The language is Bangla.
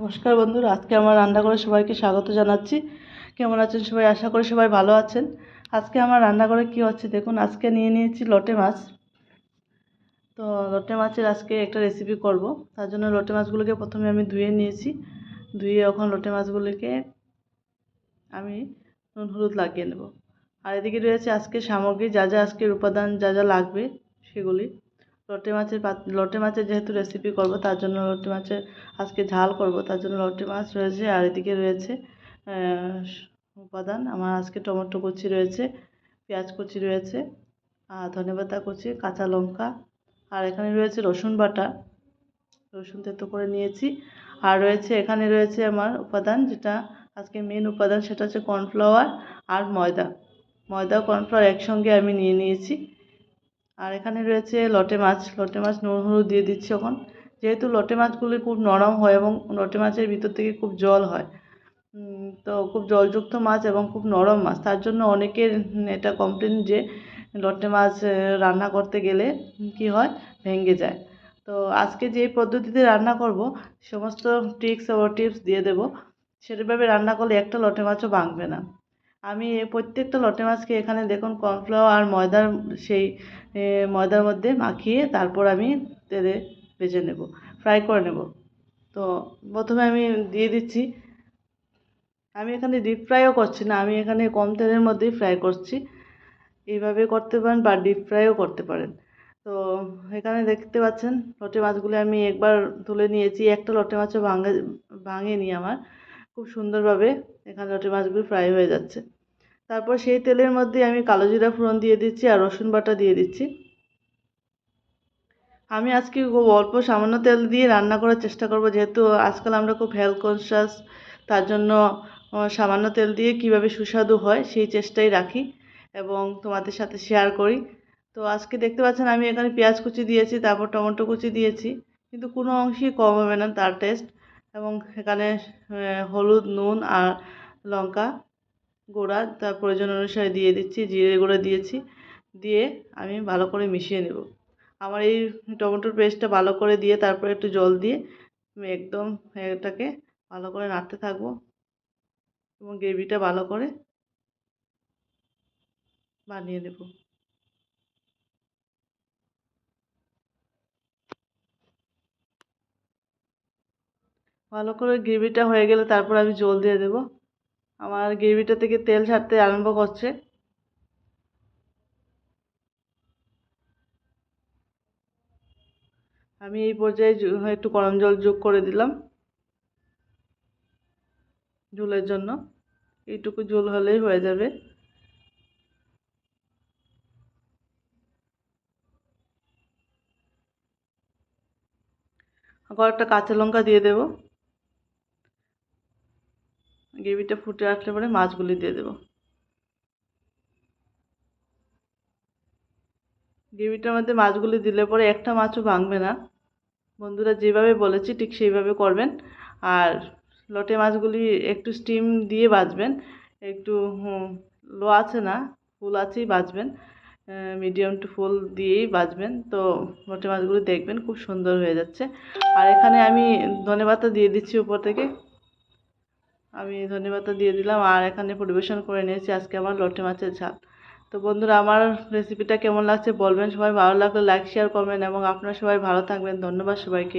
নমস্কার বন্ধুরা, আজকে আমার রান্না করে সবাইকে স্বাগত জানাচ্ছি। কেমন আছেন সবাই? আশা করি সবাই ভালো আছেন। আজকে আমার রান্না করে কী হচ্ছে দেখুন, আজকে নিয়ে নিয়েছি লটে মাছ। তো লটে মাছের আজকে একটা রেসিপি করব। তার জন্য লটে মাছগুলোকে প্রথমে আমি ধুয়ে নিয়েছি। ধুয়ে এখন লটে মাছগুলিকে আমি নুন হলুদ লাগিয়ে নেব। আর এদিকে রয়েছে আজকে সামগ্রী, যা যা আজকের উপাদান, যা যা লাগবে সেগুলি। লটে মাছের লটে মাছের যেহেতু রেসিপি করব, তার জন্য লটে মাছের আজকে ঝাল করব, তার জন্য লটে মাছ রয়েছে আর এদিকে রয়েছে উপাদান, আমার আজকে টমেটো কুচি রয়েছে, পেঁয়াজ কুচি রয়েছে, আর ধনেপাতা কুচি, কাঁচা লঙ্কা, আর এখানে রয়েছে রসুন বাটা, রসুন তেতো করে নিয়েছি, আর রয়েছে, এখানে রয়েছে আমার উপাদান যেটা আজকে মেন উপাদান, সেটা হচ্ছে কর্নফ্লাওয়ার আর ময়দা ময়দা কর্নফ্লাওয়ার একসঙ্গে আমি নিয়ে নিয়েছি আর এখানে রয়েছে লটে মাছ। লটে মাছ নুন, হলুদ দিয়ে দিচ্ছি এখন। যেহেতু লটে মাছগুলি খুব নরম হয় এবং লটে মাছের ভিতর থেকে খুব জল হয় তো খুব জলযুক্ত মাছ এবং খুব নরম মাছ। তার জন্য অনেকের এটা কমপ্লেন যে লটে মাছ রান্না করতে গেলে কী হয়? ভেঙে যায়। তো আজকে যে পদ্ধতিতে রান্না করব, সমস্ত ট্রিক্স ও টিপস দিয়ে দেবো। সেভাবে রান্না করলে একটা লটে মাছও ভাঙবে না। আমি প্রত্যেকটা লটে মাছকে এখানে দেখুন কর্নফ্লাওয়ার আর ময়দার সেই ময়দার মধ্যে মাখিয়ে তারপর আমি তেলে ভেজে নেব ফ্রাই করে নেব। তো প্রথমে আমি দিয়ে দিচ্ছি। আমি এখানে ডিপ ফ্রাইও করছি না, আমি এখানে কম তেলের মধ্যেই ফ্রাই করছি। এইভাবে করতে পারেন বা ডিপ ফ্রাইও করতে পারেন। তো এখানে দেখতে পাচ্ছেন, লটে মাছগুলো আমি একবার তুলে নিয়েছি। একটা লটে মাছও ভাঙে, ভাঙেনি আমার। খুব সুন্দরভাবে এখানে লটে মাছগুলো ফ্রাই হয়ে যাচ্ছে। তারপর সেই তেলের মধ্যে আমি কালো জিরা ফোড়ন দিয়ে দিচ্ছি আর রসুন বাটা দিয়ে দিচ্ছি। আমি আজকে খুব অল্প সামান্য তেল দিয়ে রান্না করার চেষ্টা করব, যেহেতু আজকাল আমরা খুব হেলথ কনসিয়াস তার জন্য সামান্য তেল দিয়ে কীভাবে সুস্বাদু হয় সেই চেষ্টাই রাখি এবং তোমাদের সাথে শেয়ার করি। তো আজকে দেখতে পাচ্ছেন আমি এখানে পেঁয়াজ কুচি দিয়েছি, তারপর টমেটো কুচি দিয়েছি, কিন্তু কোনো অংশেই কম হবে না তার টেস্ট এবং এখানে হলুদ, নুন আর লঙ্কা গুঁড়া তার প্রয়োজন অনুসারে দিয়ে দিচ্ছি, জিরে গুঁড়ো দিয়েছি, দিয়ে আমি ভালো করে মিশিয়ে নেব। আমার এই টমেটোর পেস্টটা ভালো করে দিয়ে তারপরে একটু জল দিয়ে আমি একদম এটাকে ভালো করে নাড়তে থাকব এবং গ্রেভিটা ভালো করে বানিয়ে নেব। ভালো করে গ্রেভিটা হয়ে গেলে তারপর আমি জল দিয়ে দেবো। আমার গ্রেভিটা থেকে তেল ছাড়তে আরম্ভ করছে। আমি এই পর্যায়ে একটু গরম জল যোগ করে দিলাম। ঝোলের জন্য। এইটুকু ঝোল হলেই হয়ে যাবে। কয়েকটা কাঁচা লঙ্কা দিয়ে দেবো। গ্রেভিটা ফুটে আসলে পরে মাছগুলি দিয়ে দেবো। গ্রেভিটার মধ্যে মাছগুলি দিলে পরে একটা মাছও ভাঙবে না। বন্ধুরা যেভাবে বলেছি ঠিক সেইভাবে করবেন। আর লটে মাছগুলি একটু স্টিম দিয়ে বাজবেন একটু লো আছে না, ফুল আছেই বাজবেন মিডিয়াম টু ফুল দিয়েই বাজবেন তো লটে মাছগুলি দেখবেন খুব সুন্দর হয়ে যাচ্ছে। আর এখানে আমি ধনে পাতা দিয়ে দিচ্ছি উপর থেকে। আমি ধনেপাতা দিয়ে দিলাম। আর এখানে পরিবেশন করে নিয়েছি আজকে আমার লটে মাছের ঝাল। তো বন্ধুরা, আমার রেসিপিটা কেমন লাগছে বলবেন? সবাই ভালো লাগলে লাইক শেয়ার করবেন এবং আপনারা সবাই ভালো থাকবেন। ধন্যবাদ সবাইকে।